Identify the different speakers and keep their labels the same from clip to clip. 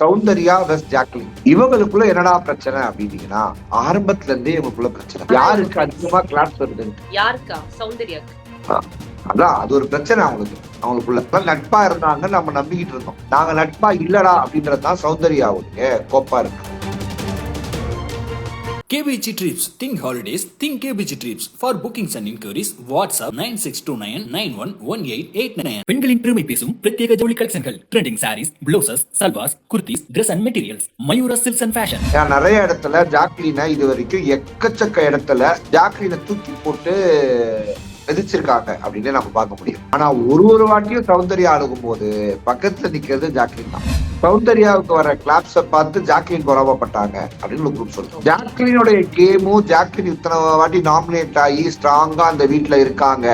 Speaker 1: சௌந்தர்யா வெஸ்ட் ஜாக்லின். இவங்களுக்குள்ள என்னடா பிரச்சனை அப்படின்னீங்கன்னா ஆரம்பத்துல இருந்தே இவங்களுக்குள்ள பிரச்சனை. யாருக்கு அதிகமா கிளாஸ் வருதுன்னு?
Speaker 2: யாருக்கா?
Speaker 1: அதான் அது ஒரு பிரச்சனை அவங்களுக்கு. அவங்களுக்குள்ள நட்பா இருந்தாங்க நம்ம நம்பிக்கிட்டு இருந்தோம். நாங்க நட்பா இல்லடா அப்படின்றதுதான் சௌந்தர்யாவுடைய கோப்பா இருக்கு.
Speaker 3: KBG Trips. Think holidays. Think KBG Trips. For bookings and inquiries, WhatsApp 9629911889. பெண்களின் பெருமை பேசும் பிரத்யேக ஜவுளி கலெக்ஷன்கள் trending sarees blouses salwars kurtis Dress and materials Mayura silks and fashion
Speaker 1: நான் நிறைய இடத்துல ஜாக்லினை இது வரைக்கும் எக்கச்சக்க இடத்துல ஜாக்லினை தூக்கி போட்டு மிதிச்சிருக்காங்க அப்படின்னு நம்ம பார்க்க முடியும் ஆனா ஒரு ஒரு வாட்டியும் சௌந்தர்யா அணுகும் போது பக்கத்துல நிக்கிறது ஜாக்லின் தான் சௌந்தர்யாவுக்கு வர கிளாப்ஸ பார்த்து ஜாக்லின் பொறாமப்பட்டாங்க அப்படின்னு ஒரு குரூப் சொல்லுவோம் ஜாக்லினுடைய கேமும் ஜாக்லின் இத்தனை வாட்டி நாமினேட் ஆகி ஸ்ட்ராங்கா அந்த வீட்டுல இருக்காங்க.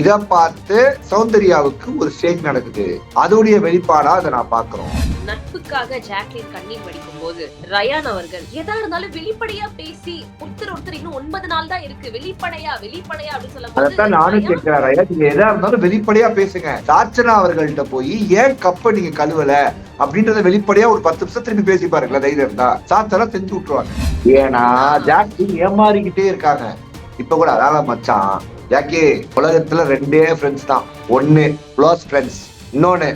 Speaker 1: இத பார்த்து சௌந்தர்யாவுக்கு ஒரு ஷேக் நடக்குது. அதோடைய வெளிப்பாடா அதை நான் பாக்குறோம்
Speaker 2: நட்புக்காக ஜாக்லின் கண்ணீர் வடிக்கும் போது ரயான் அவர்கள் எதா இருந்தாலும் வெளிப்படையா பேசி ஒருத்தர் ஒருத்தர் இன்னும் ஒன்பது நாள் தான் இருக்கு. வெளிப்படையா வெளிப்படையா அப்படின்னு சொல்லும்
Speaker 1: அதைத்தான் நானும் கேட்கிறேன் ஐயா நீங்க எதா இருந்தாலும் வெளிப்படையா பேசுங்க. சாச்சனா அவர்கள்ட்ட போய் ஏன் கப்ப நீங்க கழுவல? அப்படின்றத வெளிப்படையா ஒரு பத்து நிமிஷம் திரும்பி பேசி பாருங்களேன் தைரியம் இருந்தா. சாச்சனா செஞ்சு விட்டுருவாங்க. ஏன்னா ஜாக்கி ஏமாறிக்கிட்டே இருக்காங்க. இப்ப கூட அதால மச்சான் ஜாக்கி உலகத்துல ரெண்டே ஃப்ரெண்ட்ஸ் தான். ஒன்னு க்ளோஸ் ஃப்ரெண்ட்ஸ் இன்னொன்னு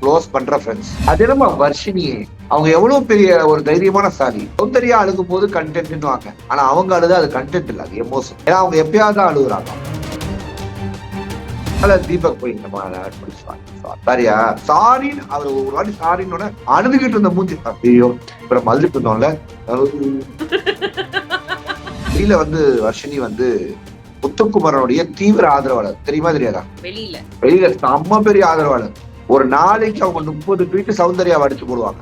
Speaker 1: க்ளோஸ் பண்ற ஃப்ரெண்ட்ஸ் அது என்னமா வர்ஷினி அவங்க எவ்வளவு பெரிய ஒரு தைரியமான சாரி சௌந்தர்யா அழுகும் போது கண்டென்ட்னுவாங்க ஆனா அவங்க அழுது அது கண்டென்ட் இல்லை அது எமோஷன் ஏன்னா அவங்க எப்பயாவது தான் அழுகுறாங்க. அதனால தீபக் போய் இந்த மாதிரி சாரியா சாரின்னு அவர் ஒரு வாட்டி சாரின்னு அழுதுகிட்டு இருந்த மூஞ்சி ஐயோ அப்புறம் மதுரைக்கு இருந்தோம்ல. வெளியில வந்து வர்ஷினி வந்து முத்துக்குமரனுடைய தீவிர ஆதரவாளர். தெரியுமா தெரியாதா?
Speaker 2: வெளியில.
Speaker 1: வெளியில செம்ம பெரிய ஆதரவாளர். ஒரு நாளைக்கு அவங்க முப்பது ட்வீட் சௌந்தர்யாவை அடிச்சு போடுவாங்க.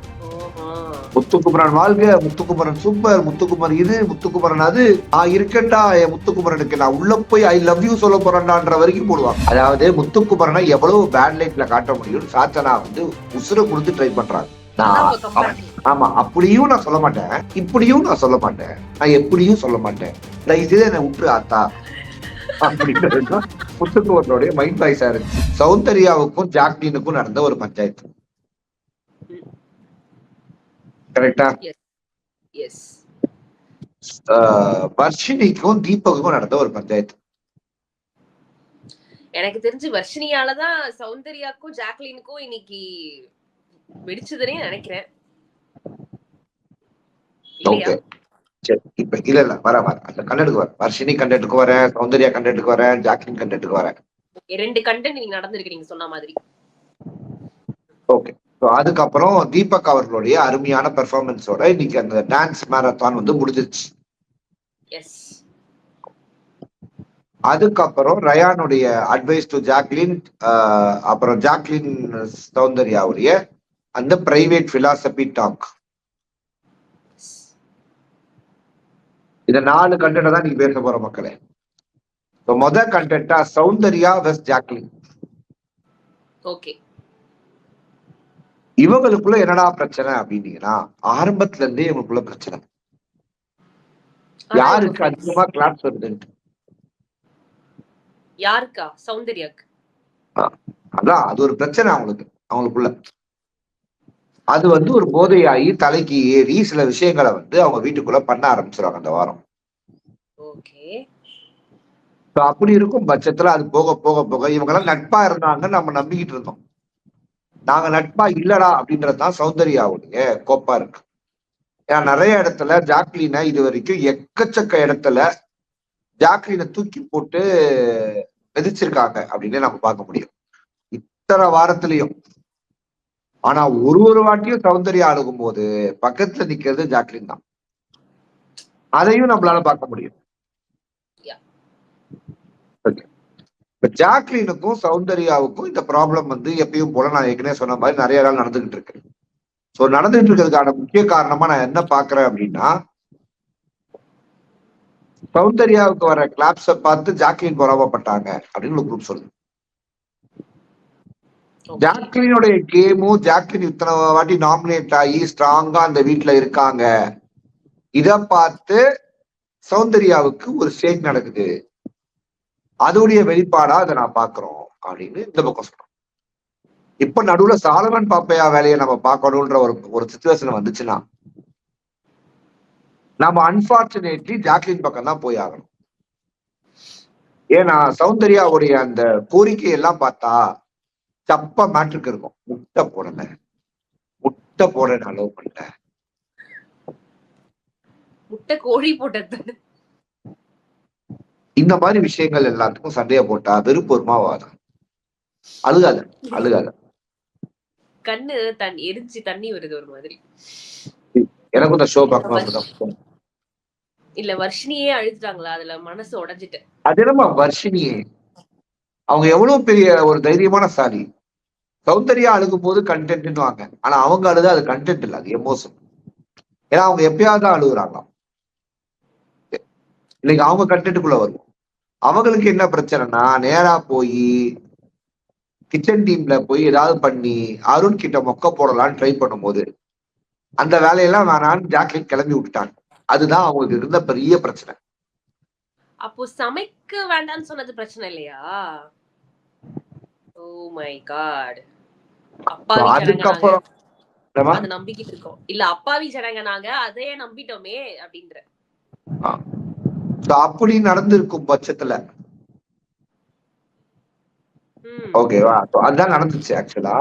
Speaker 1: முத்துக்குமரன் வாழ்க முத்துக்குமரன் சூப்பர் முத்துக்குமரன் இது முத்துக்குமரன் அது. நான் இருக்கட்டா என் முத்துக்குமரனுக்கு நான் உள்ள போய் ஐ லவ் யூ சொல்ல போறேன்டான்ற வரைக்கும் போடுவாங்க. அதாவது முத்துக்குமரனை எவ்வளவு பேட் லைட்ல காட்ட முடியும் சாச்சனா வந்து உசுர கொடுத்து ட்ரை பண்றாங்க நான். ஆமா அப்படியும் நான் சொல்ல மாட்டேன். இப்படியும் நான் சொல்ல மாட்டேன். நான் எப்படியும் சொல்ல மாட்டேன். தயவு செய்து என்னை விட்டு ஆத்தா. அப்படின்றது முத்துக்குமரனுடைய மைண்ட் வாய்ஸா இருந்துச்சு சௌந்தர்யாவுக்கும் ஜாக்லினுக்கும் நடந்த ஒரு பஞ்சாயத்து. கரெக்டா வர்ஷினிக்கும் தீபக்குக்கும் நடந்த ஒரு பஞ்சாயத்து.
Speaker 2: எனக்கு தெரிஞ்சு வர்ஷினியாலதான் சௌந்தர்யாக்கும் ஜாக்லினுக்கும் இன்னைக்கு வெடிச்சதுன்னே நினைக்கிறேன். இல்லையா?
Speaker 1: சரி இப்ப இல்ல இல்ல வர வர. அந்த கண்டென்ட்டுக்கு வர. வர்ஷினி கண்டென்ட்டுக்கு வரேன் சௌந்தர்யா கண்டென்ட்டுக்கு வரேன் ஜாக்லின் கண்டென்ட்டுக்கு வரேன்
Speaker 2: ரெண்டு கண்டென்ட் நீங்க நடந்திருக்கு நீங்க சொன்ன மாதிரி.
Speaker 1: ஓகே. ஸோ அதுக்கப்புறம் தீபக் அவர்களுடைய அருமையான பெர்ஃபார்மன்ஸோட இன்னைக்கு அந்த டான்ஸ் மேரத்தான் வந்து முடிஞ்சிருச்சு.
Speaker 2: எஸ்
Speaker 1: அதுக்கப்புறம் ரயானுடைய அட்வைஸ் டு ஜாக்லின் அப்புறம் ஜாக்லின் சௌந்தர்யாவுடைய அந்த பிரைவேட் பிலாசபி டாக் இந்த நாலு கண்டென்ட் தான் நீங்க பேச போற மக்களே. இப்போ முத கண்டென்ட்டா சௌந்தர்யா வெஸ்ட் ஜாக்லின்.
Speaker 2: ஓகே.
Speaker 1: இவங்களுக்குள்ள என்னடா பிரச்சனை அப்படின்னீங்கன்னா ஆரம்பத்துல இருந்தே இவங்களுக்குள்ள பிரச்சனை. யாருக்கு அதிகமா கிளாஸ் வருதுன்ட்டு
Speaker 2: யாருக்கா? சௌந்தர்யாக்கு.
Speaker 1: அதான் அது ஒரு பிரச்சனை அவங்களுக்கு அவங்களுக்குள்ள. அது வந்து ஒரு போதையாகி தலைக்கு ஏறி சில விஷயங்களை வந்து அவங்க வீட்டுக்குள்ள பண்ண ஆரம்பிச்சிருவாங்க அந்த வாரம்.
Speaker 2: ஓகே.
Speaker 1: அப்படி இருக்கும் பட்சத்துல அது போக போக போக இவங்க எல்லாம் நட்பா இருந்தாங்கன்னு நம்ம நம்பிக்கிட்டு இருந்தோம் நாங்க நட்பா இல்லடா அப்படின்றதுதான் சௌந்தர்யாவுடைய கோப்பா இருக்கு. ஏன்னா நிறைய இடத்துல ஜாக்லினை இது வரைக்கும் எக்கச்சக்க இடத்துல ஜாக்லினை தூக்கி போட்டு மிதிச்சிருக்காங்க அப்படின்னு நம்ம பார்க்க முடியும். இத்தனை வாரத்திலையும். ஆனா ஒரு ஒரு வாட்டியும் சௌந்தர்யா அழுகும் போது பக்கத்துல நிக்கிறது ஜாக்லின் தான். அதையும் நம்மளால பார்க்க முடியும். இப்ப ஜாக்லினுக்கும் சௌந்தர்யாவுக்கும் இந்த ப்ராப்ளம் வந்து எப்பயும் போல நான் ஏற்கனவே சொன்ன மாதிரி நிறைய நாள் நடந்துகிட்டு இருக்கு. சோ நடந்துட்டு இருக்கிறதுக்கான முக்கிய காரணமா நான் என்ன பாக்குறேன் அப்படின்னா சௌந்தர்யாவுக்கு வர கிளாப்ஸ பார்த்து ஜாக்லின் பொறாமப்பட்டாங்க அப்படின்னு ஒரு குரூப் சொல்லுது. ஜாக்லினுடைய கேமும் ஜாக்லின் இத்தனை வாட்டி நாமினேட் ஆகி ஸ்ட்ராங்கா அந்த வீட்டுல இருக்காங்க. இத பார்த்து சௌந்தர்யாவுக்கு ஒரு ஷேக் நடக்குது. அதோடைய வெளிப்பாடா அதை நான் பாக்குறோம் அப்படின்னு இந்த பக்கம் சொல்றோம். இப்ப நடுவுல சாலமன் பாப்பையா வேலையை நம்ம பார்க்கணும்ன்ற ஒரு ஒரு சுச்சுவேஷன் வந்துச்சுன்னா நம்ம அன்பார்ச்சுனேட்லி ஜாக்லின் பக்கம் தான் போய் ஆகணும். ஏன்னா சௌந்தர்யாவுடைய அந்த கோரிக்கை எல்லாம் பார்த்தா சப்பா மேட்ருக்கு இருக்கும். முட்டை போடல. முட்டை போட அலோவ் பண்ணல.
Speaker 2: முட்டை கோழி போட்டது.
Speaker 1: இந்த மாதிரி விஷயங்கள் எல்லாத்துக்கும் சண்டையை போட்டா வெறுப்பொருமா வாதம் அழுகாத அழுகாத.
Speaker 2: கண்ணு தன் எரிஞ்சு தண்ணி வருது ஒரு மாதிரி.
Speaker 1: எனக்கும் இந்த ஷோ பார்க்கணும்
Speaker 2: இல்ல வர்ஷினியே அழுதுட்டாங்களா? அதுல மனசு உடைஞ்சிட்டு.
Speaker 1: அது என்னமா வர்ஷினியே? அவங்க எவ்வளவு பெரிய ஒரு தைரியமான சாரி சௌந்தர்யா அழுகும் போது கண்டென்ட் வாங்க. ஆனா அவங்க அழுது அது கண்டென்ட் இல்ல அது எமோஷன் ஏன்னா அவங்க எப்பயாவது தான் அழுகுறாங்களாம் இன்னைக்கு அவங்க கண்டென்ட்டுக்குள்ள வருவோம். அவங்களுக்கு என்ன பிரச்சனைனா நேரா போய் கிச்சன் டீம்ல போய் ஏதாவது பண்ணி அருண் கிட்ட மொக்க போடலாம்னு ட்ரை பண்ணும்போது அந்த வேலையெல்லாம் வேணான்னு ஜாக்லின் கிளம்பி விட்டுட்டாங்க. அதுதான் அவங்களுக்கு இருந்த பெரிய பிரச்சனை.
Speaker 2: அப்போ சமைக்க வேண்டாம்னு சொன்னது பிரச்சனை இல்லையா? Oh my God.
Speaker 1: அதுக்கப்புறம்?
Speaker 2: அதை நம்பிக்கிட்டு இருக்கோம். இல்ல அப்பாவி ஜனங்க நாங்க அதையே நம்பிட்டோமே அப்படின்ற.
Speaker 1: அப்படி நடந்திருக்கும் பட்சத்துல. ஓகேவா அதுதான் நடந்துச்சு ஆக்சுவலா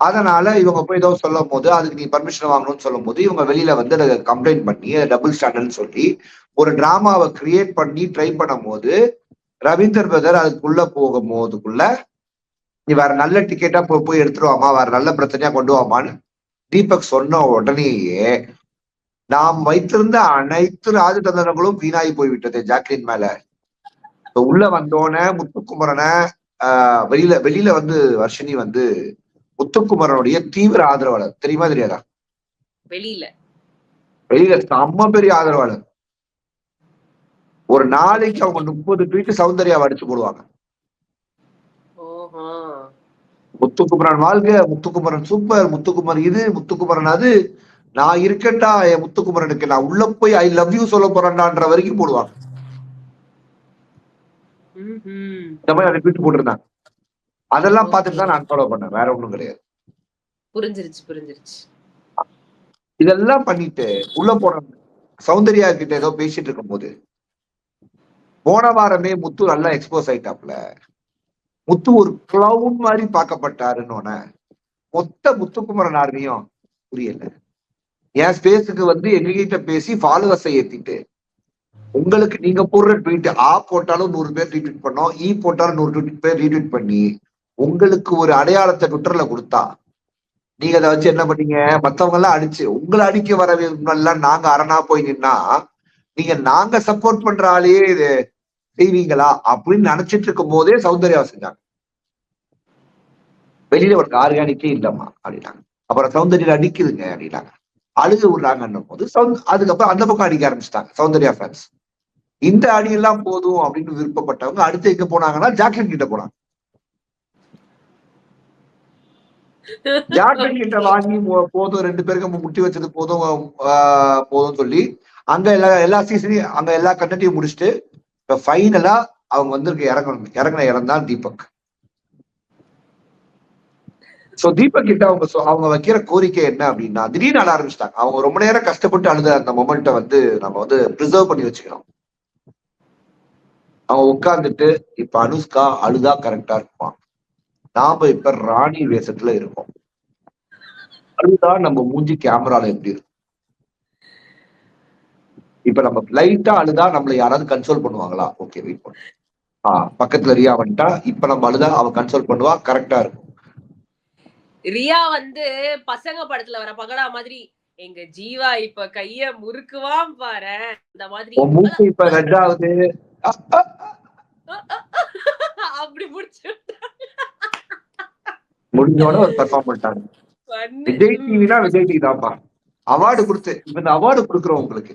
Speaker 1: அதனால இவங்க போய் ஏதோ சொல்லும் போது அதுக்கு நீ பர்மிஷன் வாங்கணும்னு சொல்லும் போது இவங்க வெளியில வந்து அதை கம்ப்ளைண்ட் பண்ணி டபுள் ஸ்டாண்டர்ட்னு சொல்லி ஒரு டிராமாவை கிரியேட் பண்ணி ட்ரை பண்ணும் போது ரவீந்தர் பிரதர் அதுக்குள்ள போகும் போதுக்குள்ள நீ வேற நல்ல டிக்கெட்டா போய் போய் எடுத்துருவாமா வேற நல்ல பிரச்சனையா கொண்டு வாமான்னு தீபக் சொன்ன உடனேயே நாம் வைத்திருந்த அனைத்து ராஜதந்திரங்களும் வீணாகி போய்விட்டது ஜாக்லின் மேல. உள்ள வந்தோடனே முத்துக்குமரனை ஆஹ் வெளியில வெளியில வந்து வர்ஷினி வந்து முத்துக்குமரனுடைய தீவிர ஆதரவாளர். தெரியுமா தெரியாதா?
Speaker 2: வெளியில.
Speaker 1: வெளியில செம்ம பெரிய ஆதரவாளர். ஒரு நாளைக்கு அவங்க முப்பது ட்வீட் சௌந்தர்யாவை அடிச்சு போடுவாங்க. முத்துக்குமரன் வாழ்க முத்துக்குமரன் சூப்பர் முத்துக்குமரன் இது முத்துக்குமரன் அது. நான் இருக்கேன்டா என் முத்துக்குமரனுக்கு நான் உள்ள போய் ஐ லவ் யூ சொல்ல போறேன்டான்ற வரைக்கும் போடுவாங்க. இந்த மாதிரி அதை ட்வீட் போட்டிருந்தாங்க. அதெல்லாம் பார்த்துட்டு தான் நான் ஃபாலோ பண்ணேன். வேற ஒண்ணும் கிடையாது.
Speaker 2: புரிஞ்சிருச்சு புரிஞ்சிருச்சு.
Speaker 1: இதெல்லாம் பண்ணிட்டு உள்ள போன சௌந்தர்யா கிட்ட ஏதோ பேசிட்டு இருக்கும்போது போன வாரமே முத்து நல்லா எக்ஸ்போஸ் ஆயிட்டாப்ல முத்து ஒரு கிளவுன் மாதிரி பார்க்கப்பட்டாருன்னு மொத்த முத்துக்குமரன் ஆர்மியும் புரியல. என் ஸ்பேஸுக்கு வந்து எங்ககிட்ட பேசி ஃபாலோவர்ஸை ஏத்திட்டு உங்களுக்கு நீங்க போடுற ட்வீட் ஆ போட்டாலும் நூறு பேர் ரீட்வீட் பண்ணோம் இ போட்டாலும் நூறு பேர் ரீட்வீட் பண்ணி உங்களுக்கு ஒரு அடையாளத்தை ட்விட்டர்ல கொடுத்தா நீங்க அதை வச்சு என்ன பண்ணீங்க? மத்தவங்க எல்லாம் அடிச்சு உங்களை அடிக்க வரவெல்லாம் நாங்க அரணா போய் நின்னா நீங்க நாங்க சப்போர்ட் பண்ற ஆளையே இது செய்வீங்களா? அப்படின்னு நினைச்சிட்டு இருக்கும் போதே சௌந்தர்யா செஞ்சாங்க. வெளியில ஒரு ஆர்கானிக்கே இல்லம்மா அப்படின்னாங்க. அப்புறம் சௌந்தர்யா அடிக்குதுங்க அப்படின்னாங்க. அழுகு விடுறாங்கன்னும் போது சௌந் அதுக்கப்புறம் அந்த பக்கம் அடிக்க ஆரம்பிச்சிட்டாங்க சௌந்தர்யா ஃபேன்ஸ் இந்த அடி எல்லாம் போதும் அப்படின்னு விருப்பப்பட்டவங்க அடுத்து எங்க போனாங்கன்னா ஜாக்லின் கிட்ட போனாங்க. ஜாக்லின் கிட்ட வாங்கி போதும் ரெண்டு பேருக்கு முட்டி வச்சது போதும் ஆஹ் போதும் சொல்லி அங்க எல்லா எல்லா சீசனையும் அங்க எல்லா கண்டென்ட்டையும் முடிச்சுட்டு இப்ப ஃபைனலா அவங்க வந்து இறங்கணும் இறங்கின இடம் தான் தீபக். சோ தீபக் கிட்ட அவங்க அவங்க வைக்கிற கோரிக்கை என்ன அப்படின்னா திடீர்னு அழ ஆரம்பிச்சிட்டாங்க. அவங்க ரொம்ப நேரம் கஷ்டப்பட்டு அழுத அந்த மொமெண்ட்டை வந்து நம்ம வந்து ப்ரிசர்வ் பண்ணி வச்சுக்கணும். அவன் உட்கார்ந்துட்டு இப்ப அனுஷ்கா அழுதா கரெக்டா இருப்பான். நாம இப்ப ராணி வேஷத்துல இருக்கோம். அழுதா நம்ம மூஞ்சி கேமரால எப்படி இருக்கும்? இப்ப நம்ம லைட்டா அழுதா நம்மள யாராவது கன்சோல் பண்ணுவாங்களா? ஓகே வெயிட் பண்ணு. ஆஹ் பக்கத்துல ரியா வந்துட்டா இப்ப நம்ம அழுதா அவன் கன்சோல் பண்ணுவா கரெக்டா இருக்கும்.
Speaker 2: ரியா வந்து பசங்க படத்துல வர பகடா மாதிரி எங்க ஜீவா இப்ப கைய முறுக்குவான் பாரு அந்த மாதிரி அப்படி முடிச்சு
Speaker 1: முடிஞ்சோட ஒரு பெர்ஃபார்ம் பண்ணிட்டாங்க.
Speaker 2: பண்ணு.
Speaker 1: விஜய் டிவினா விஜய் டிவி தான்ப்பா. அவார்டு கொடுத்து இப்ப இந்த அவார்டு கொடுக்குறோம் உங்களுக்கு.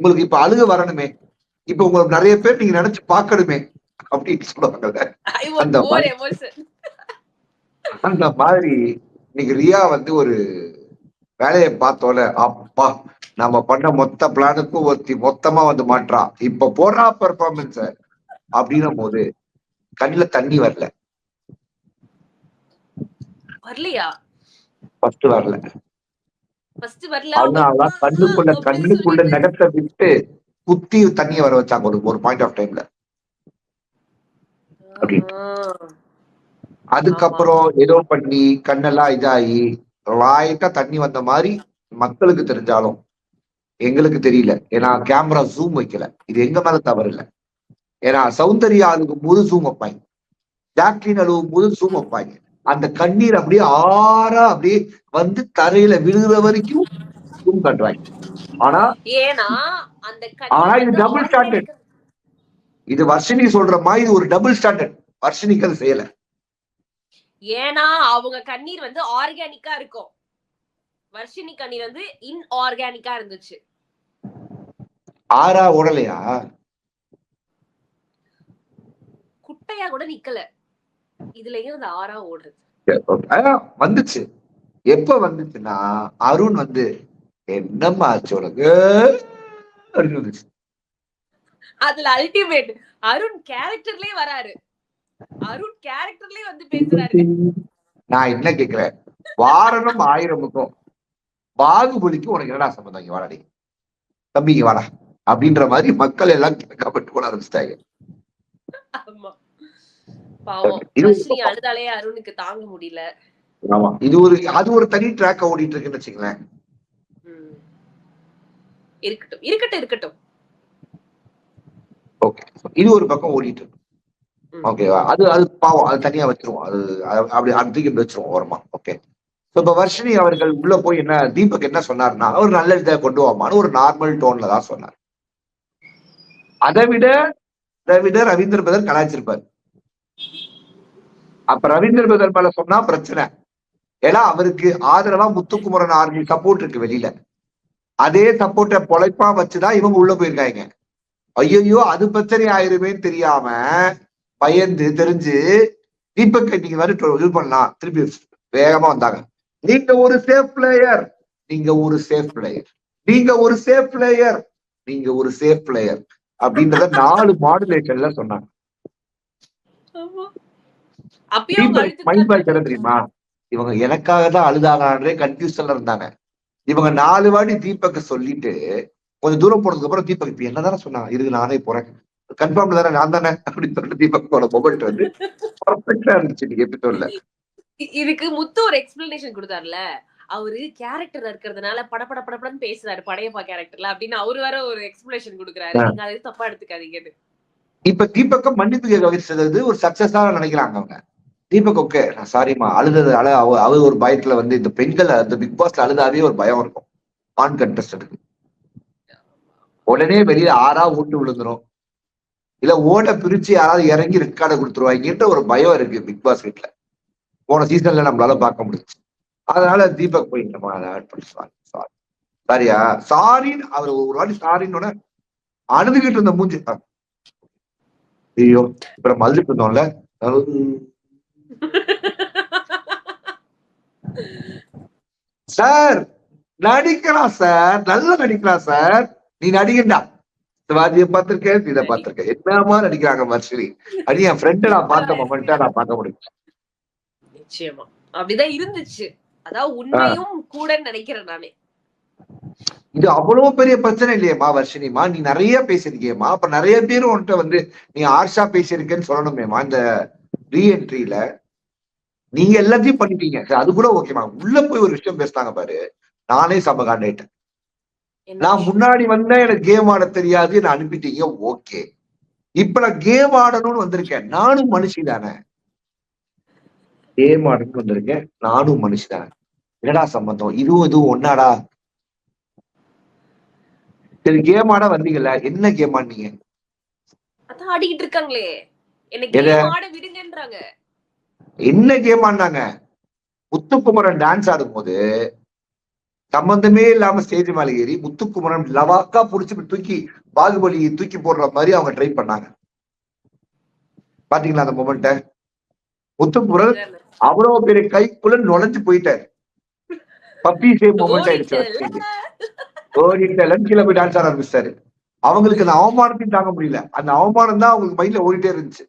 Speaker 1: உங்களுக்கு இப்ப அழுக வரணுமே. இப்ப உங்களுக்கு நிறைய பேர் நீங்க நினைச்சு பார்க்கணுமே. அப்படின்னு
Speaker 2: was
Speaker 1: அந்த மாதிரி. இன்னைக்கு ரியா வந்து ஒரு வேலையை பார்த்தோல அப்பா நம்ம பண்ண மொத்த பிளானுக்கும் ஒருத்தி மொத்தமா வந்து மாற்றா. இப்ப போடுறா பெர்ஃபார்மன்ஸ அப்படின்னும் போது கண்ணுல தண்ணி வரல.
Speaker 2: வரலையா?
Speaker 1: ஃபர்ஸ்ட் வரல. அதனாலதான் கண்ணுக்குள்ள
Speaker 2: அப்படின்னு
Speaker 1: கண்ணுக்குள்ள நகத்தை விட்டு குத்தி தண்ணிய வர வச்சாங்க ஒரு ஒரு பாயிண்ட் ஆஃப் டைம்ல அப்படி. அதுக்கப்புறம் ஏதோ பண்ணி கண்ணெல்லாம் இதாகி லாய்ட்டா தண்ணி வந்த மாதிரி மக்களுக்கு தெரிஞ்சாலும் எங்களுக்கு தெரியல. ஏன்னா கேமரா ஜூம் வைக்கல. இது எங்க மேல தவறு இல்ல. ஏன்னா சௌந்தர்யா அழுகும் போது ஜூம் வைப்பாங்க. ஜாக்லின் அழுகும் போது ஜூம் வைப்பாங்க. அந்த கண்ணீர் அப்படியே ஆறா அப்படியே வந்து தரையில விழுகிற வரைக்கும் ஜூம் காட்டுவாங்க. ஆனா ஆனா இது
Speaker 2: organic-
Speaker 1: standard. இது வர்ஷினி சொல்ற மாதிரி இது ஒரு டபுள் ஸ்டாண்டர்ட் வர்ஷினிக்கு அது செய்யல.
Speaker 2: ஏன்னா அவங்க கண்ணீர் வந்து ஆர்கானிக்கா இருக்கும். வர்ஷினி கண்ணீர் வந்து இன்ஆர்கானிக்கா இருந்துச்சு.
Speaker 1: ஆறா ஓடலையா?
Speaker 2: குட்டையா கூட நிக்கல. இதுலயும் அந்த ஆறா ஓடுறது.
Speaker 1: வந்துச்சு. எப்ப வந்துச்சுன்னா அருண் வந்து என்னம்மா ஆச்சு உனக்கு?
Speaker 2: அதுல அல்டிமேட் அருண் கேரக்டர்லயே வராரு. அருண் கேரக்டர்லயே வந்து பேசுறாரு.
Speaker 1: நான் என்ன கேக்குறேன்? வாரணம் ஆயிரமுக்கும். பாகுபலிக்கு உனக்கு என்னடா சம்பந்தம்? இங்க வாடாடி தம்பி இங்க வாடா. அப்படின்ற மாதிரி மக்கள் எல்லாம் கமெண்ட் போட ஆரம்பிச்சிட்டாங்க.
Speaker 2: அழுதாலே அருணுக்கு தாங்க முடியல.
Speaker 1: ஆமா. இது ஒரு அது ஒரு தனி ட்ராக் ஓடிட்டு இருக்குன்னு வச்சுங்களேன்.
Speaker 2: இருக்கட்டும். இருக்கட்டும் இருக்கட்டும்.
Speaker 1: ஓகே இது ஒரு பக்கம் ஓடிட்டு இருக்கு. ஓகேவா அது அது பாவம். அது தனியா வச்சிருவோம். அது அப்படி அது தூக்கி வச்சிருவோம் ஓரமா. ஓகே இப்ப வர்ஷினி அவர்கள் உள்ள போய் என்ன தீபக் என்ன சொன்னார்னா ஒரு நல்ல இதை கொண்டு வாமான்னு ஒரு நார்மல் டோன்ல தான் சொன்னார். அதை விட அதை விட ரவீந்திர பிரதர் கலாய்ச்சிருப்பார். அப்ப ரவீந்திர பிரதர் மேல சொன்னா பிரச்சனை. ஏன்னா அவருக்கு ஆதரவா முத்துக்குமரன் ஆர்மி சப்போர்ட் இருக்கு வெளியில. அதே சப்போர்ட்டை பொழைப்பா வச்சுதான் இவங்க உள்ள போயிருக்காங்க. ஐயோ அது பிரச்சனை ஆயிருமேன்னு தெரியாம பயந்து தெரிஞ்சு தீபக் நீங்க வந்து to- இது பண்ணலாம். திருப்பி வேகமா வந்தாங்க. நீங்க ஒரு சேஃப் பிளேயர் நீங்க ஒரு சேஃப் பிளேயர் நீங்க ஒரு சேஃப் பிளேயர் நீங்க ஒரு சேஃப் பிளேயர் அப்படின்றத நாலு மாடுலேஷன்ல சொன்னாங்க. மைண்ட் என்ன தெரியுமா? இவங்க எனக்காக தான் அழுதாங்கன்றே கன்ஃபியூஷன்ல இருந்தாங்க. இவங்க நாலு வாட்டி தீபக்க சொல்லிட்டு கொஞ்சம் தூரம் போனதுக்கு அப்புறம் தீபக் இப்ப என்னதானே சொன்னாங்க? இருக்கு நானே போறேன். கன்ஃபார்ம் தானே நான் தானே அப்படின்னு சொல்லிட்டு தீபக்கோட மொபைல் வந்து பர்ஃபெக்டா இருந்துச்சு நீங்க எபிசோட்ல
Speaker 2: இதுக்கு முத்து ஒரு எக்ஸ்பிளனேஷன் கொடுத்தாருல. அவரு கேரக்டர் இருக்கிறதுனால படபட படபடன்னு பேசுறாரு படையப்பா கேரக்டர்ல அப்படின்னு அவரு வேற ஒரு எக்ஸ்பிளனேஷன் கொடுக்குறாரு. நீங்க அதை தப்பா எடுத்துக்காதீங்கன்னு
Speaker 1: இப்ப தீபக்கம் மன்னிப்பு கேட்க ஒரு சக்சஸா நினைக்கிறாங்க அவங்க. தீபக் ஓகே நான் சாரிம்மா அழுதது அழ அவ ஒரு பயத்துல வந்து இந்த பெண்கள் அந்த பிக் பாஸ்ல அழுதாவே ஒரு பயம் இருக்கும். ஆண் கண்டஸ்டன்ட்டுக்கு உடனே வெளியில ஆறா ஓட்டு விழுந்துரும். இல்ல ஓட்ட பிரிச்சு யாராவது இறங்கி ரெக்கார்டை கொடுத்துருவாங்கன்ற ஒரு பயம் இருக்கு பிக் பாஸ் வீட்ல. போன சீசன்ல நம்மளால பார்க்க முடிச்சு அதனால தீபக் போய் நம்ம அதை ஆட் பண்ணி. சாரி சாரி சாரியா? சாரின்னு அவர் ஒரு வாட்டி சாரின்னு அழுதுகிட்டு இருந்த மூஞ்சி. ஐயோ இப்ப நம்ம அழுதுட்டு இருந்தோம்ல? Sir நடிக்கலாம் sir. நல்லா நடிக்கலாம் சார். நீ நடிகண்டா? சிவாஜிய பார்த்திருக்கேன் இதை பார்த்திருக்கேன். என்னமா நடிக்கிறாங்க மர்ஷினி அடி என் ஃப்ரெண்டை நான் பார்த்த மொமெண்டா நான் பார்க்க முடியும்.
Speaker 2: நிச்சயமா. அப்படிதான் இருந்துச்சு. அதான் உண்மையும் கூட நினைக்கிறேன் நானே.
Speaker 1: இது அவ்வளவு பெரிய பிரச்சனை இல்லையேம்மா வர்ஷினிமா நீ நிறைய பேசிருக்கியேம்மா அப்ப நிறைய பேர் உன்கிட்ட வந்து நீ ஆர்ஷா பேசியிருக்கேன்னு சொல்லணுமேம்மா. இந்த ரீஎன்ட்ரியில நீங்க எல்லாத்தையும் பண்ணிட்டீங்க. அது கூட ஓகேமா உள்ள போய் ஒரு விஷயம் பேசினாங்க பாரு. நானே சம காண்டாயிட்டேன்
Speaker 2: என்ன
Speaker 1: நான்? முன்னாடி வந்தா எனக்கு கேம் ஆட தெரியாது என்ன அனுப்பிட்டீங்க ஓகே இப்ப நான் கேம் ஆடணும்னு வந்திருக்கேன். நானும் மனுஷி தானே. கேம் ஆடணும்னு வந்திருக்கேன். நானும் மனுஷி தானே. என்னடா சம்பந்தம்? இதுவும் இதுவும் ஒன்னாடா? சரி கேம் ஆட வந்தீங்கல்ல என்ன கேம் ஆடினீங்க?
Speaker 2: அதான் ஆடிக்கிட்டு இருக்காங்களே. என்ன
Speaker 1: கேம் ஆடினாங்க? முத்துக்குமரன் டான்ஸ் ஆடும்போது சம்பந்தமே இல்லாம ஸ்டேஜ் மேல ஏறி முத்துக்குமரன் லவாக்கா புடிச்சு தூக்கி பாகுபலி தூக்கி போடுற மாதிரி அவங்க ட்ரை பண்ணாங்க. பாத்தீங்களா அந்த மொமெண்ட முத்துக்குமரன். அவ்வளவு பெரிய கைக்குள்ள நுழைஞ்சு போயிட்டாரு. பப்பி சேம் மொமெண்ட் ஆயிடுச்சு
Speaker 2: ஓடிட்டேல்ல.
Speaker 1: ஓடிட்டு கீழே போய் டான்ஸ் ஆட ஆரம்பிச்சாரு. அவங்களுக்கு அந்த அவமானத்தையும் தாங்க முடியல. அந்த அவமானம் தான் அவங்களுக்கு மைண்ட்ல ஓடிட்டே இருந்துச்சு.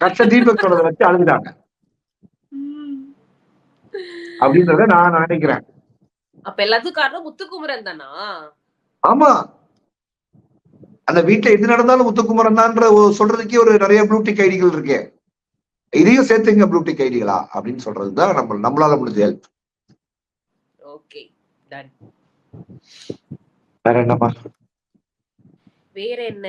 Speaker 1: கஷ்ட தீபக் வச்சு அழுதுட்டாங்க.
Speaker 2: ம்.
Speaker 1: அப்படின்றத நான் நினைக்கிறேன்.
Speaker 2: அப்ப எல்லாத்துக்கும் காரணம் முத்துக்குமரன் தானா?
Speaker 1: ஆமா. அந்த வீட்டுல எது நடந்தாலும் முத்துக்குமரன் ஒரு- சொல்றதுக்கே ஒரு நிறைய ப்ளூடிக் ஐடிகள் இருக்கு. இதையும் சேர்த்துங்க ப்ளூடிக் ஐடிகளா அப்படின்னு சொல்றதுதான் நம்ம நம்மளால முடிஞ்ச help.
Speaker 2: ஓகே டன்
Speaker 1: வேற என்னப்பா
Speaker 2: வேற என்ன?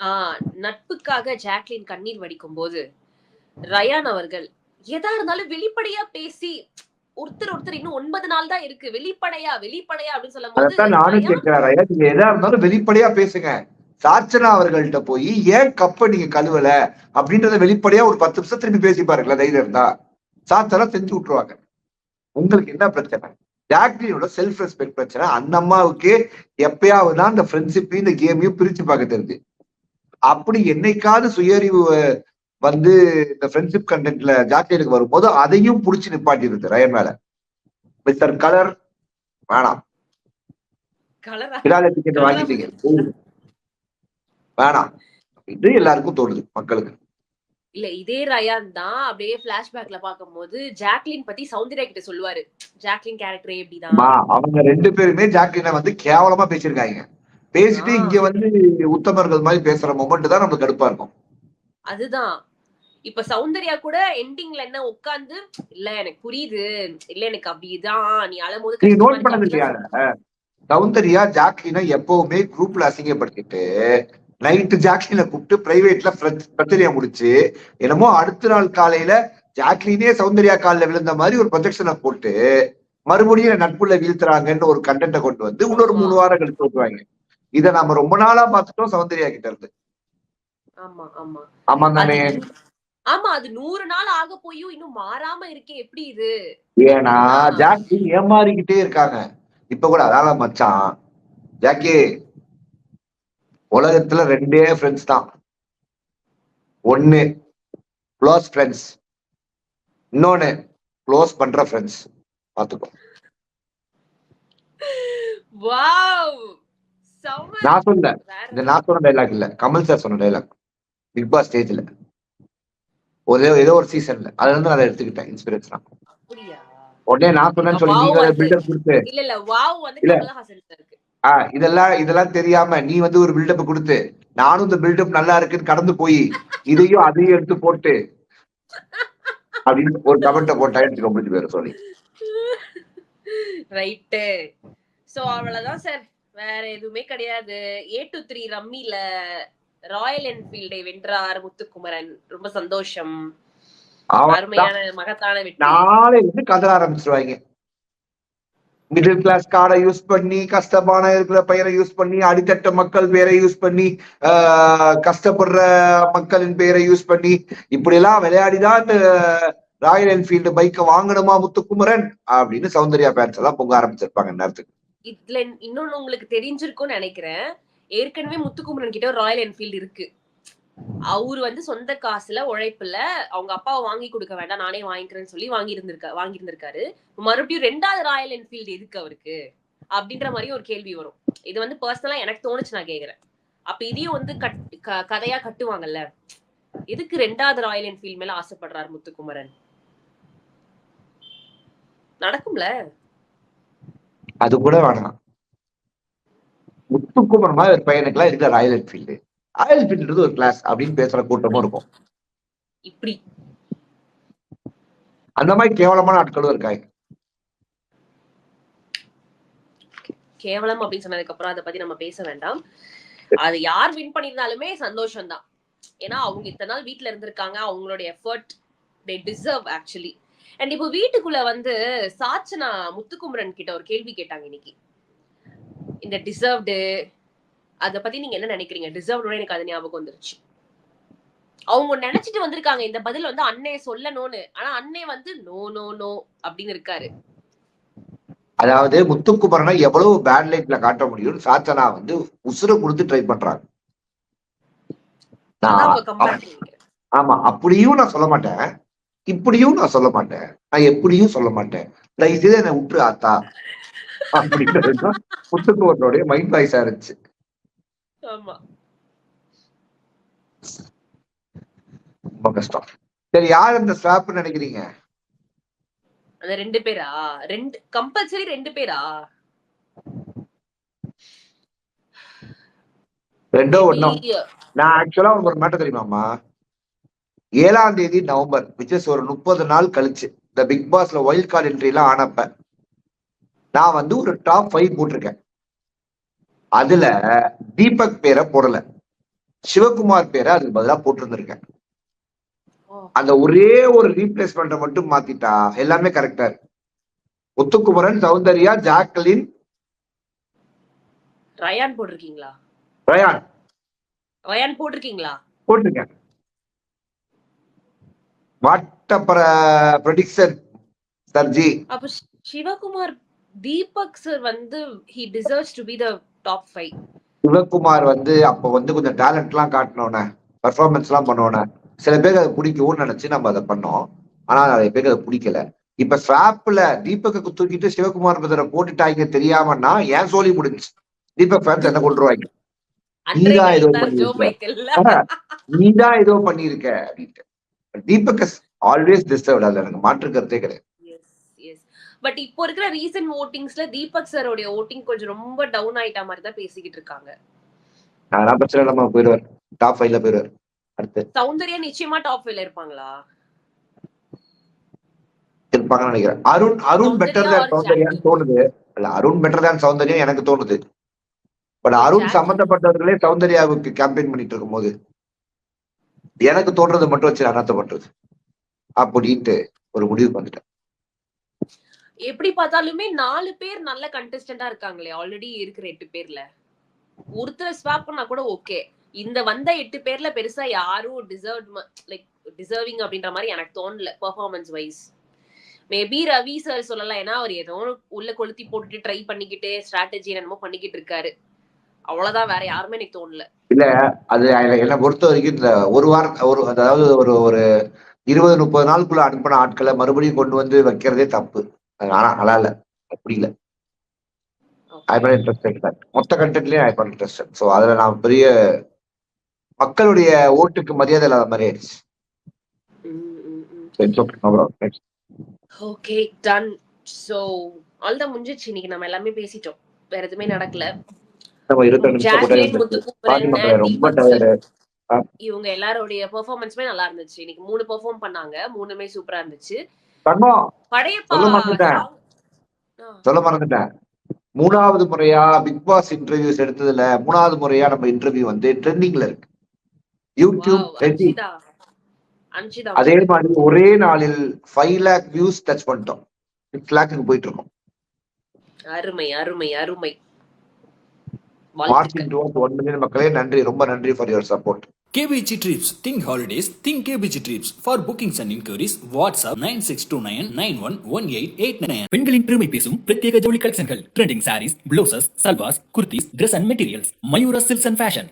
Speaker 2: ஆ நட்புக்காக ஜாக்லின் கண்ணீர் வடிக்கும் போது ரயான் அவர்கள் எதா இருந்தாலும் வெளிப்படையா பேசி ஒருத்தர் ஒருத்தர் இன்னும் ஒன்பது நாள் தான் இருக்கு. வெளிப்படையா வெளிப்படையா அப்படின்னு சொல்லும்
Speaker 1: நானும் கேட்கிறேன் நீங்க எதா இருந்தாலும் வெளிப்படையா பேசுங்க. சாச்சனா அவர்கள்ட்ட போய் ஏன் கப்ப நீங்க கழுவல? அப்படின்றத வெளிப்படையா ஒரு பத்து நிமிஷம் திரும்பி பேசி பாருங்களேன். தைரியம் இருந்தா சாச்சனா செஞ்சு விட்டுருவாங்க. உங்களுக்கு என்ன பிரச்சனை? ஜாக்லினோட செல்ஃப் ரெஸ்பெக்ட் பிரச்சனை. அந்த அம்மாவுக்கு எப்பயாவது தான் இந்த ஃப்ரெண்ட்ஷிப்பையும் இந்த கேமையும் பிரிச்சு பார்க்க தெரிஞ்சு. அப்படி என்னைக்காவது சுயறிவு வந்து இந்த ஃப்ரெண்ட்ஷிப் கண்டென்ட்ல ஜாக்லினுக்கு வரும்போது அதையும் புடிச்சு நிப்பாட்டி இருக்கு ரயன் மேல. மிஸ்டர் கலர் வேணாம். விழால டிக்கெட் வாங்கிட்டீங்க. வேணாம். இது எல்லாருக்கும் தோணுது மக்களுக்கு.
Speaker 2: இல்ல இதே ரயான் தான் அப்படியே பிளாஷ்பேக்ல பாக்கும்போது ஜாக்லின் பத்தி சௌந்தர்யா கிட்ட சொல்லுவாரு. ஜாக்லின் கேரக்டரே எப்படிதான்
Speaker 1: அவங்க ரெண்டு பேருமே ஜாக்லினை வந்து கேவலமா பேசியிருக்காங்க. பேசிட்டு. இங்க வந்து உத்தமர்கள் மாதிரி பேசுற மொமெண்ட் தான் நமக்கு கடுப்பா இருக்கும்.
Speaker 2: அதுதான். இப்ப சௌந்தர்யா கூட எண்டிங்ல என்ன உட்கார்ந்து இல்ல எனக்கு புரியுது. இல்ல எனக்கு அப்படிதான். நீ அழும்போது
Speaker 1: சௌந்தர்யா ஜாக்லினை எப்பவுமே குரூப்ல அசிங்கப்படுத்திட்டு நைட்டு ஜாக்லினை கூப்பிட்டு பிரைவேட்ல பிரச்சனையை முடிச்சு என்னமோ அடுத்த நாள் காலையில ஜாக்லினே சௌந்தர்யா காலில் விழுந்த மாதிரி ஒரு ப்ரொஜெக்ஷனை போட்டு மறுபடியும் நட்புல வீழ்த்துறாங்கன்னு ஒரு கண்டென்ட்டை கொண்டு வந்து இன்னொரு மூணு வாரம் கழிச்சு ஓட்டுவாங்க இதை நாம ரொம்ப நாளா பார்த்துட்டோம் சௌந்தர்யா கிட்ட இருந்து.
Speaker 2: ஆமா ஆமா.
Speaker 1: ஆமா தானே?
Speaker 2: ஆமா அது நூறு நாள் ஆக போயும் இன்னும் மாறாம இருக்கே எப்படி இது?
Speaker 1: ஏன்னா ஜாக்கி ஏமாறிக்கிட்டே இருக்காங்க. இப்ப கூட அதால மச்சான் ஜாக்கி உலகத்துல ரெண்டே ஃப்ரெண்ட்ஸ் தான். ஒண்ணு க்ளோஸ் ஃப்ரெண்ட்ஸ் இன்னொன்னு க்ளோஸ் பண்ற ஃப்ரெண்ட்ஸ் பாத்துக்கோ.
Speaker 2: வாவ்!
Speaker 1: நான்
Speaker 2: வேற
Speaker 1: இந்த நான் சொன்ன டைலாக் இல்ல. கமல் சார் சொன்ன டைலாக் பிக் பாஸ் ஸ்டேஜ்ல ஒரே ஏதோ ஒரு சீசன்ல அதுல இருந்து அதை எடுத்துக்கிட்டேன் இன்ஸ்பிரேஷனா உடனே நான் சொன்னேன்னு சொல்லி
Speaker 2: Wow
Speaker 1: நீங்க
Speaker 2: வந்து-
Speaker 1: பில்டப் கொடுத்து.
Speaker 2: இல்ல
Speaker 1: ஆஹ் இதெல்லாம் இதெல்லாம் தெரியாம நீ வந்து ஒரு பில்டப் கொடுத்து நானும் இந்த பில்டப் நல்லா இருக்குன்னு கடந்து போய் இதையும் அதையும் எடுத்து போட்டு அப்படின்னு ஒரு கமெண்ட்டை போட்டா எடுத்துக்க முடிஞ்சு பேரு சொல்லி.
Speaker 2: ரைட்டு சோ அவ்வளவுதான் சார் வேற எதுவுமே கிடையாது. ஏ டு த்ரீ ரம்மில ராயல் என்ஃபீல்டை வென்றார் முத்துக்குமரன். ரொம்ப சந்தோஷம். அருமையான மகத்தான வெற்றி.
Speaker 1: நாளை வந்து கதற ஆரம்பிச்சிருவாங்க. மிடில் கிளாஸ் கார்டை யூஸ் பண்ணி கஷ்டமான இருக்கிற பெயரை யூஸ் பண்ணி அடித்தட்ட மக்கள் பேரை யூஸ் பண்ணி கஷ்டப்படுற மக்களின் பேரை யூஸ் பண்ணி இப்படி எல்லாம் விளையாடிதான் இந்த ராயல் என்ஃபீல்டு பைக்கை வாங்கணுமா முத்துக்குமரன்? அப்படின்னு சௌந்தர்யா பேரண்ட்ஸ் எல்லாம் பொங்க ஆரம்பிச்சிருப்பாங்க நேரத்துக்கு
Speaker 2: இதுல இன்னொன்னு உங்களுக்கு தெரிஞ்சிருக்கும்னு நினைக்கிறேன். ஏற்கனவே முத்துக்குமரன் கிட்ட ராயல் என்ஃபீல்டு இருக்கு. அவரு வந்து சொந்த காசுல உழைப்புல அவங்க அப்பாவை வாங்கி கொடுக்க வேண்டாம் நானே வாங்கிக்கிறேன்னு சொல்லி வாங்கி இருந்திருக்கா வாங்கி இருந்திருக்காரு மறுபடியும் ரெண்டாவது ராயல் என்ஃபீல்டு எதுக்கு அவருக்கு? அப்படின்ற மாதிரி ஒரு கேள்வி வரும். இது வந்து பர்சனலா எனக்கு தோணுச்சு நான் கேக்குறேன். அப்ப இதையும் வந்து கட் கதையா கட்டுவாங்கல்ல. எதுக்கு ரெண்டாவது ராயல் என்ஃபீல்ட் மேல ஆசைப்படுறாரு முத்துக்குமரன்? நடக்கும்ல?
Speaker 1: அது கூட வேணாம். முத்துக்குமரன் மாதிரி ஒரு பையனுக்குலாம் இருக்கிற ராயல் என்ஃபீல்டு ராயல் என்ஃபீல்டு ஒரு கிளாஸ் அப்படின்னு பேசுற கூட்டமும் இருக்கும்.
Speaker 2: இப்படி.
Speaker 1: அந்த மாதிரி கேவலமான ஆட்களும் இருக்காங்க.
Speaker 2: கேவலம் அப்படின்னு சொன்னதுக்கு அப்புறம் அதை பத்தி நம்ம பேச வேண்டாம். அது யார் வின் பண்ணிருந்தாலுமே சந்தோஷம் தான் ஏன்னா அவங்க இத்தனை நாள் வீட்ல இருந்திருக்காங்க. அவங்களோட effort they deserve actually and இப்போ வீட்டுக்குள்ள வந்து சாச்சனா முத்துக்குமரன் கிட்ட ஒரு கேள்வி கேட்டாங்க இன்னைக்கு. இந்த டிசர்வ்டு அத பத்தி நீங்க என்ன நினைக்கிறீங்க? டிசர்வ்டோட எனக்கு அது ஞாபகம் வந்துருச்சு. அவங்க நினைச்சிட்டு வந்திருக்காங்க. இந்த பதில் வந்து அண்ணே சொல்லணும்னு. ஆனா அண்ணே வந்து நோ நோ நோ அப்படின்னு இருக்காரு.
Speaker 1: அதாவது முத்துக்குமரனை எவ்வளவு பேட் லைட்ல காட்ட முடியும்னு சாச்சனா வந்து உசுர கொடுத்து ட்ரை பண்றாங்க. ஆமா அப்படியும் நான் சொல்ல மாட்டேன். இப்படியும் நான் சொல்ல மாட்டேன். நான் எப்படியும் சொல்ல மாட்டேன். தயவு செய்து என்னை விட்டுரு ஆத்தா. அப்படின்றது தான் மைண்ட் வாய்ஸா இருந்துச்சு.
Speaker 2: ஆமா.
Speaker 1: ரொம்ப கஷ்டம். சரி யார் இந்த ஸ்வாப்னு நினைக்கிறீங்க?
Speaker 2: அந்த ரெண்டு பேரா? ரெண்டு கம்பல்சரி ரெண்டு பேரா?
Speaker 1: ரெண்டோ ஒண்ணோ? நான் ஆக்சுவலா உங்களுக்கு ஒரு மேட்டர் தெரியுமாமா ஏழாம் தேதி நவம்பர் விச் இஸ் ஒரு முப்பது நாள் கழிச்சு இந்த பிக் பாஸ்ல வைல்ட் கார்டு என்ட்ரி எல்லாம் ஆனப்ப நான் வந்து ஒரு டாப் ஃபைவ் போட்டிருக்கேன். அதுல தீபக் பேரை போடல. சிவகுமார் பேரை அதுக்கு பதிலா போட்டிருந்திருக்கேன். அந்த ஒரே ஒரு ரீப்ளேஸ்மெண்ட்டை மட்டும் மாத்திட்டா எல்லாமே கரெக்டா இருக்கு. முத்துக்குமரன் சௌந்தர்யா ஜாக்லின்.
Speaker 2: ரயான் போட்டிருக்கீங்களா?
Speaker 1: ரயான்.
Speaker 2: ரயான் போட்டிருக்கீங்களா?
Speaker 1: போட்டிருக்கேன். வாட்டப்பற ப்ரொடிக்ஷன் சர்ஜி.
Speaker 2: அப்ப சிவகுமார் தீபக் சார் வந்து he deserves to be the top five
Speaker 1: Sivakumar வந்து அப்ப வந்து கொஞ்சம் டேலண்ட் எல்லாம் காட்டினோன்னே பர்ஃபார்மன்ஸ் எல்லாம் பண்ணோன்னே சில பேருக்கு அது பிடிக்கும்னு நினைச்சு நம்ம அதை பண்ணோம். ஆனா நிறைய பேருக்கு அது பிடிக்கல. இப்ப ஸ்வாப்ல தீபக்கு தூக்கிட்டு சிவகுமார் பத்திர போட்டுட்டாங்க தெரியாமன்னா ஏன் சோலி முடிஞ்சு தீபக் ஃபேன்ஸ் என்ன கொண்டுருவாங்க நீதான் ஏதோ பண்ணிருக்க. நீதான் ஏதோ பண்ணிருக்க அப்படின்ட்டு. தீபக் ஆல்வேஸ் டிஸ்டர்ப்ட் அதுல எனக்கு மாற்று கருத்தே கிடையாது.
Speaker 2: பட் இப்போ இருக்கிற ரீசன்ட் ஓட்டிங்ஸ்ல தீபக் சாரோட ஓட்டிங் கொஞ்சம் ரொம்ப டவுன் ஆயிட்டா மாதிரி தான் பேசிக்கிட்டு இருக்காங்க.
Speaker 1: நான் பிரச்சனை இல்லாம போயிடுவார் டாப் ஃபைவ்ல போயிடுவார் அடுத்து.
Speaker 2: சௌந்தர்யா நிச்சயமா டாப் ஃபைவ்ல இருப்பாங்களா?
Speaker 1: இருப்பாங்கன்னு நினைக்கிறேன். அருண் அருண் பெட்டர் தான் சௌந்தர்யான்னு தோணுது. இல்ல அருண் பெட்டர் தான் சௌந்தர்யா எனக்கு தோணுது. பட் அருண். சம்பந்தப்பட்டவர்களே சௌந்தர்யாவுக்கு கேம்பெயின் பண்ணிட்டு இருக்கும்போது எனக்கு தோன்றதை மட்டும் வச்சு அனர்த்த பண்றது அப்படின்ட்டு ஒரு முடிவுக்கு வந்துட்டேன்.
Speaker 2: எப்படி பார்த்தாலுமே நாலு பேர் நல்ல கண்டெஸ்டண்டா இருக்காங்களே. ஆல்ரெடி இருக்கிற எட்டு பேர்ல. ஒருத்தர் ஸ்வாப் பண்ணா கூட ஓகே இந்த வந்த எட்டு பேர்ல பெருசா யாரும் டிசர்வ் லைக் டிசர்விங் அப்படின்ற மாதிரி எனக்கு தோணல performance wise maybe Ravi sir சொல்லலாம். ஏன்னா அவர் ஏதோ உள்ள கொளுத்தி போட்டுட்டு ட்ரை பண்ணிக்கிட்டு ஸ்ட்ராட்டஜி என்னமோ பண்ணிக்கிட்டு இருக்காரு. அவ்வளவுதான். வேற யாருமே எனக்கு தோணல.
Speaker 1: இல்ல அது என்ன பொறுத்த வரைக்கும் இந்த ஒரு வாரம் ஒரு அதாவது ஒரு ஒரு இருபது முப்பது நாளுக்குள்ள அனுப்பின ஆட்களை மறுபடியும் கொண்டு வந்து வைக்கிறதே தப்பு. ஆனா நல்லா இல்ல. இல்ல ஐ பன் இன்ட்ரெஸ்டட் மொத்த கண்டென்ட்லயும் ஐ பன் இன்ட்ரெஸ்டட் ஸோ அதுல நான் பெரிய மக்களுடைய ஓட்டுக்கு மரியாதை இல்லாத மாதிரி ஆயிடுச்சு.
Speaker 2: ஓகே டன் சோ அவ்வளவுதான் முடிஞ்சிச்சு இன்னைக்கு நம்ம எல்லாமே பேசிட்டோம். வேற எதுவுமே நடக்கல. இவங்க எல்லாருடைய பெர்ஃபார்மன்ஸுமே நல்லா இருந்துச்சு. இன்னைக்கு மூணு பெர்ஃபார்ம் பண்ணாங்க. மூணுமே சூப்பரா இருந்துச்சு.
Speaker 1: தங்கம் சொல்ல மறந்துட்டேன். சொல்ல மறந்துட்டேன். மூணாவது முறையா பிக் பாஸ் இன்டர்வியூஸ் எடுத்ததுல மூணாவது முறையா நம்ம இன்டர்வியூ வந்து ட்ரெண்டிங்ல இருக்கு. யூடியூப் ட்ரெண்டிங் அதே மாதிரி ஒரே நாளில் ஃபைவ் லேக் வியூஸ் டச் பண்ணிட்டோம். சிக்ஸ் லேக்கு போயிட்டு இருக்கோம்.
Speaker 2: அருமை அருமை அருமை.
Speaker 1: மார்க்கிங் டுவர்ஸ் ஒன் மில்லியன் மக்களே நன்றி. ரொம்ப நன்றி for your support
Speaker 3: KBG Trips. Think holidays. Think KBG Trips. For bookings and inquiries, WhatsApp 9629911889. பெண்களின் பெருமை பேசும் பிரத்யேக ஜவுளி கலெக்ஷன்கள் trending sarees blouses salwars kurtis Dress and materials Mayura silks and fashion